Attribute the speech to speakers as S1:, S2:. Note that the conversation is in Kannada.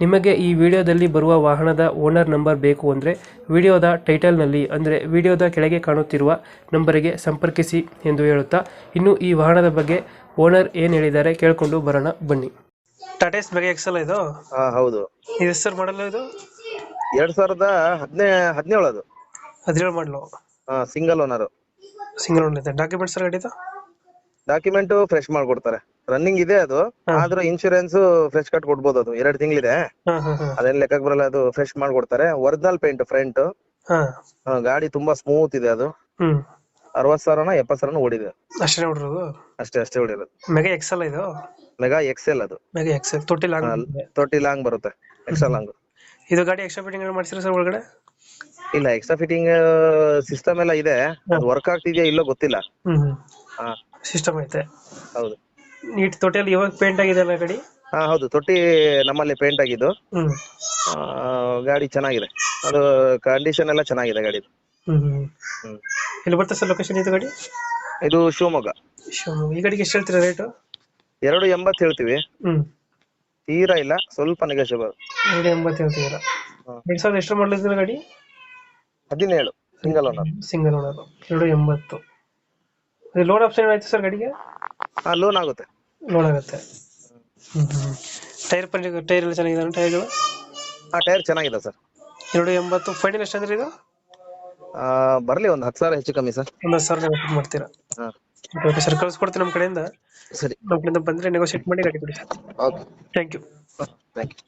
S1: ನಿಮಗೆ ಈ ವಿಡಿಯೋದಲ್ಲಿ ಬರುವ ವಾಹನದ ಓನರ್ ನಂಬರ್ ಬೇಕು ಅಂದರೆ ವಿಡಿಯೋದ ಟೈಟಲ್ನಲ್ಲಿ ಅಂದರೆ ವಿಡಿಯೋದ ಕೆಳಗೆ ಕಾಣುತ್ತಿರುವ ನಂಬರಿಗೆ ಸಂಪರ್ಕಿಸಿ ಎಂದು ಹೇಳುತ್ತಾ ಇನ್ನು ಈ ವಾಹನದ ಬಗ್ಗೆ ಓನರ್ ಏನು ಹೇಳಿದ್ದಾರೆ ಕೇಳಿಕೊಂಡು ಬರೋಣ ಬನ್ನಿ. ಟಾಟಾ ಬಗ್ಗೆ ಎಕ್ಸಲ್ ಇದು?
S2: ಹಾ ಹೌದು.
S1: ಇದು ಸರ್ ಮಾಡಲ್ಲ ಇದು?
S2: ಎರಡ್ ಸಾವಿರದ ಹದಿನೇ ಹದಿನೇಳು ಅದು
S1: ಹದಿನೇಳು ಮಾಡಲು?
S2: ಹಾ ಸಿಂಗಲ್ ಓನರ್
S1: ಸಿಂಗಲ್ ಓನರ್ ಇದೆ. ಡಾಕ್ಯುಮೆಂಟ್ಸ್ ಸರ್
S2: ಡಾಕ್ಯುಮೆಂಟ್ ಫ್ರೆಶ್ ಮಾಡ್ಕೊಡ್ತಾರೆ. ರನ್ನಿಂಗ್ ಇದೆ ಅದು. ಆದ್ರೂ ಇನ್ಶೂರೆನ್ಸ್ ಫ್ರೆಶ್ ಕಟ್ ಕೊಡ್ಬೋದು ಅದು. ಎರಡ್ ತಿಂಗಳಿದೆ. ಅದೇನ್ ಲೆಕ್ಕಕ್ಕೆ ಬರಲ್ಲ ಅದು ಫ್ರೆಶ್ ಮಾಡ್ಕೊಡ್ತಾರೆ. ಒರಿಜಿನಲ್ ಪೇಂಟ್ ಫ್ರಂಟ್
S1: ಹಾ.
S2: ಗಾಡಿ ತುಂಬಾ ಸ್ಮೂತ್ ಇದೆ ಅದು. ಅರವತ್ ಸಾವಿರನ ಎಪ್ಪತ್ ಸಾವಿರನ ಓಡಿದೆ.
S1: ಅಷ್ಟೇ ಹೊಡಿರೋದು
S2: ಅಷ್ಟೇ ಅಷ್ಟೇ ಹೊಡಿರೋದು
S1: ಮೆಗಾ ಎಲ್ ಇದು?
S2: ಮೆಗಾ ಎಕ್ಸೆಲ್ ಅದು.
S1: ಮೆಗಾ ಎಕ್ಸೆಲ್ ತೊಟ್ಟಿ ಲಾಂಗ್
S2: ತೊಟ್ಟಿ ಲಾಂಗ್ ಬರುತ್ತೆ. ಎಕ್ಸ್ಟ್ರಾ ಲಾಂಗ್
S1: ಇದು ಗಾಡಿ ಎಕ್ಸ್ಟ್ರಾ ಫಿಟ್ಟಿಂಗ್ ಮಾಡ್ಸಿರ ಸರ್ ಒಳಗಡೆ?
S2: ಇಲ್ಲ ಎಕ್ಸ್ಟ್ರಾ ಫಿಟ್ಟಿಂಗ್ ಸಿಸ್ಟಮ್ ಎಲ್ಲ ಇದೆ. ಅದು ವರ್ಕ್ ಆಗ್ತಿದೆಯಾ ಇಲ್ಲೋ ಗೊತ್ತಿಲ್ಲ. ಹ್ಮ್
S1: ಸಿಸ್ಟಮ್ ಐತೆ.
S2: ಹೌದು.
S1: ನೀಟ್ ತೊಟ್ಟಿಯಲ್ಲಿ ಇವಾಗ ಪೇಂಟ್ ಆಗಿದೆ ಅಲ್ಲ ಗಾಡಿ?
S2: ಹಾ ಹೌದು. ತೊಟ್ಟಿ ನಮ್ಮಲ್ಲಿ ಪೇಂಟ್ ಆಗಿದ್ದು.
S1: ಹ್ಮ್.
S2: ಆ, ಗಾಡಿ ಚೆನ್ನಾಗಿದೆ. ಅದು ಕಂಡೀಷನ್ ಎಲ್ಲ ಚೆನ್ನಾಗಿದೆ ಗಾಡಿ
S1: ಹ್ಮ್ ಎಲ್ಲಿ ಬರ್ತದೆ ಸರ್ ಲೊಕೇಶನ್ ಇದು ಗಾಡಿ?
S2: ಇದು ಶಿವಮೊಗ್ಗ.
S1: ಶಿವಮೊಗ್ಗ. ಈ ಗಾಡಿಗೆ ಎಷ್ಟು ಹೇಳ್ತೀರಾ ರೇಟು
S2: ಎರಡು ಎಂಬತ್ತು ಹೇಳ್ತೀವಿ.
S1: ಹ್ಮ್.
S2: ತೀರಾ ಇಲ್ಲ ಸ್ವಲ್ಪ ನೆಗೋಷಿಯಬಲ್
S1: ಎರಡು ಎಂಬತ್ತು ಹೇಳ್ತಿದ್ದೀರಾ
S2: ಹಾ.
S1: ಎರಡ್ ಸಾವಿರದ ಎಷ್ಟು ಗಾಡಿ?
S2: ಹದಿನೇಳು ಸಿಂಗಲ್ ಓನರ್
S1: ಸಿಂಗಲ್ ಓನರ್ ಎರಡು ಎಂಬತ್ತು. ಲೋನ್ ಆಪ್ಷನ್ ಆಯ್ತು ಸರ್ ಗಾಡಿಗೆ?
S2: ಹಾ ಲೋನ್ ಆಗುತ್ತೆ.
S1: ಲೋನ್ ಆಗುತ್ತೆ. ಟೈರ್ ಪಂಚ ಟೈರ್ ಎಲ್ಲ ಚೆನ್ನಾಗಿದೆ ಟೈರ್ಗಳು
S2: ಆ ಟೈರ್ ಚೆನ್ನಾಗಿದೆ ಸರ್.
S1: ಎರಡು ಎಂಬತ್ತು ಫೈನಲ್ ಎಷ್ಟು ಅಂದ್ರೆ ಇದು?
S2: ಬರಲಿ ಒಂದು ಹತ್ತು ಸಾವಿರ ಹೆಚ್ಚು ಕಮ್ಮಿ ಸರ್.
S1: ಒಂದು ಹತ್ತು ಸಾವಿರ ನೆಗೋಷಿಯೇಟ್ ಮಾಡ್ತೀರಾ?
S2: ಹಾ.
S1: ಓಕೆ ಸರ್ ಕಳ್ಸ್ಕೊಡ್ತೀನಿ ನಮ್ಮ ಕಡೆಯಿಂದ.
S2: ಸರಿ.
S1: ನಮ್ಮ ಕಡೆಯಿಂದ ಬಂದರೆ ನೆಗೋಷಿಯೇಟ್ ಮಾಡಿ ಗಾಡಿ ಕೊಡಿ
S2: okay
S1: thank you
S2: thank you